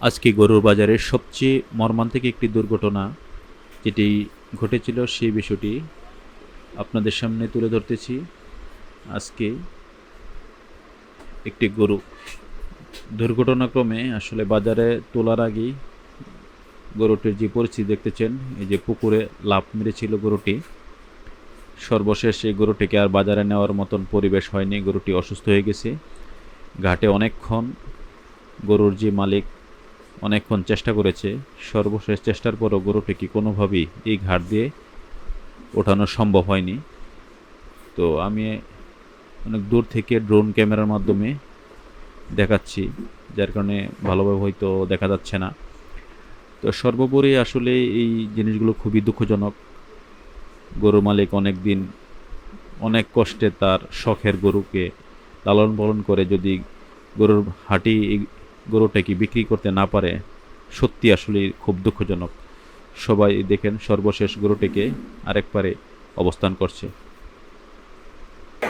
আজকে গরুর বাজারের সবচেয়ে মর্মান্তিক একটি দুর্ঘটনা যেটি ঘটেছিল সেই বিষয়টি আপনাদের সামনে তুলে ধরতেছি। আজকে একটি গরু। দুর্ঘটনাক্রমে আসলে বাজারে তোলার আগেই গরুটির যে পরিস্থিতি দেখতেছেন, এই যে পুকুরে লাভ মেরেছিল গরুটি, সর্বশেষ এই গরুটিকে আর বাজারে নেওয়ার মতন পরিবেশ হয়নি, গরুটি অসুস্থ হয়ে গেছে। ঘাটে অনেকক্ষণ গরুর যে মালিক অনেকক্ষণ চেষ্টা করেছে, সর্বশেষ চেষ্টার পরও গরুটিকে কোনোভাবেই এই ঘাট দিয়ে ওঠানো সম্ভব হয়নি। তো আমি অনেক দূর থেকে ড্রোন ক্যামেরার মাধ্যমে দেখাচ্ছি, যার কারণে ভালোভাবে হয়তো দেখা যাচ্ছে না। তো সর্বোপরি আসলে এই জিনিসগুলো খুবই দুঃখজনক। গরু মালিক অনেক দিন অনেক কষ্টে তার শখের গরুকে লালন পালন করে যদি গরুর হাঁটি গরুটাকে বিক্রি করতে না পারে, সত্যি আসলে খুব দুঃখজনক। সবাই দেখেন সর্বশেষ গরুটিকে আরেক পারে অবস্থান করছে।